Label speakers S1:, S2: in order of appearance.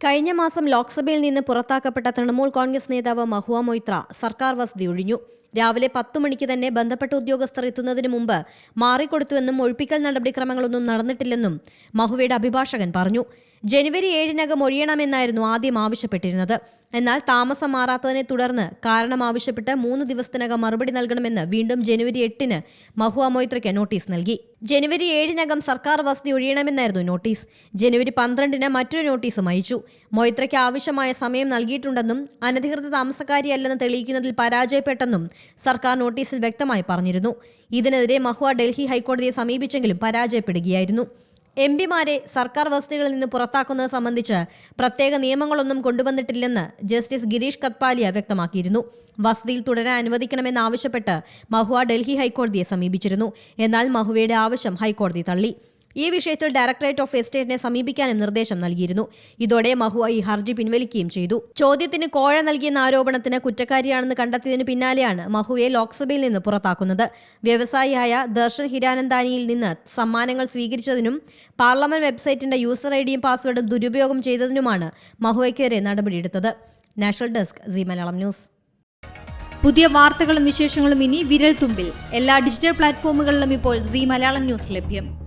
S1: കഴിഞ്ഞ മാസം ലോക്സഭയിൽ നിന്ന് പുറത്താക്കപ്പെട്ട തൃണമൂൽ കോൺഗ്രസ് നേതാവ് മഹുവ മൊയ്ത്ര സർക്കാർ വസതി ഒഴിഞ്ഞു. രാവിലെ പത്തു മണിക്ക് തന്നെ ബന്ധപ്പെട്ട ഉദ്യോഗസ്ഥർ എത്തുന്നതിന് മുമ്പ് മാറിക്കൊടുത്തുവെന്നും ഒഴിപ്പിക്കൽ നടപടിക്രമങ്ങളൊന്നും നടന്നിട്ടില്ലെന്നും മഹുവയുടെ അഭിഭാഷകൻ പറഞ്ഞു. ജനുവരി ഏഴിനകം ഒഴിയണമെന്നായിരുന്നു ആദ്യം ആവശ്യപ്പെട്ടിരുന്നത്. എന്നാൽ താമസം മാറാത്തതിനെ തുടർന്ന് കാരണം ആവശ്യപ്പെട്ട് മൂന്ന് ദിവസത്തിനകം മറുപടി നൽകണമെന്ന് വീണ്ടും ജനുവരി എട്ടിന് മഹുവ മൊയ്ത്രയ്ക്ക് നോട്ടീസ് നൽകി. ജനുവരി ഏഴിനകം സർക്കാർ വസതി ഒഴിയണമെന്നായിരുന്നു നോട്ടീസ്. ജനുവരി പന്ത്രണ്ടിന് മറ്റൊരു നോട്ടീസും അയച്ചു. മൊയ്ത്രയ്ക്ക് ആവശ്യമായ സമയം നൽകിയിട്ടുണ്ടെന്നും അനധികൃത താമസക്കാരിയല്ലെന്ന് തെളിയിക്കുന്നതിൽ പരാജയപ്പെട്ടെന്നും സർക്കാർ നോട്ടീസിൽ വ്യക്തമായി പറഞ്ഞിരുന്നു. ഇതിനെതിരെ മഹുവ ഡൽഹി ഹൈക്കോടതിയെ സമീപിച്ചെങ്കിലും പരാജയപ്പെടുകയായിരുന്നു. എം പിമാരെ സർക്കാർ വസതികളിൽ നിന്ന് പുറത്താക്കുന്നത് സംബന്ധിച്ച് പ്രത്യേക നിയമങ്ങളൊന്നും കൊണ്ടുവന്നിട്ടില്ലെന്ന് ജസ്റ്റിസ് ഗിരീഷ് കത്പാലിയ വ്യക്തമാക്കിയിരുന്നു. വസതിയിൽ തുടരാൻ അനുവദിക്കണമെന്നാവശ്യപ്പെട്ട് മഹുവ ഡൽഹി ഹൈക്കോടതിയെ സമീപിച്ചിരുന്നു. എന്നാൽ മഹുവയുടെ ആവശ്യം ഹൈക്കോടതി തള്ളി. ഈ വിഷയത്തിൽ ഡയറക്ടറേറ്റ് ഓഫ് എസ്റ്റേറ്റിനെ സമീപിക്കാനും നിർദ്ദേശം നൽകിയിരുന്നു. ഇതോടെ മഹുവ ഈ ഹർജി പിൻവലിക്കുകയും ചെയ്തു. ചോദ്യത്തിന് കോഴ നൽകിയെന്ന ആരോപണത്തിന് കുറ്റക്കാരിയാണെന്ന് കണ്ടെത്തിയതിന് പിന്നാലെയാണ് മഹുവയെ ലോക്സഭയിൽ നിന്ന് പുറത്താക്കുന്നത്. വ്യവസായിയായ ദർശൻ ഹിരാനന്ദാനിയിൽ നിന്ന് സമ്മാനങ്ങൾ സ്വീകരിച്ചതിനും പാർലമെന്റ് വെബ്സൈറ്റിന്റെ യൂസർ ഐ ഡിയും പാസ്വേഡും ദുരുപയോഗം ചെയ്തതിനുമാണ് മഹുവയ്ക്കെതിരെ നടപടിയെടുത്തത്. National desk C Malayalam news.
S2: പുതിയ വാർത്തകളും വിശേഷങ്ങളും ഇനി വിരൽ തുമ്പിൽ. എല്ലാ ഡിജിറ്റൽ പ്ലാറ്റ്ഫോമുകളിലും ഇപ്പോൾ സി മലയാളം ന്യൂസ് ലഭ്യം.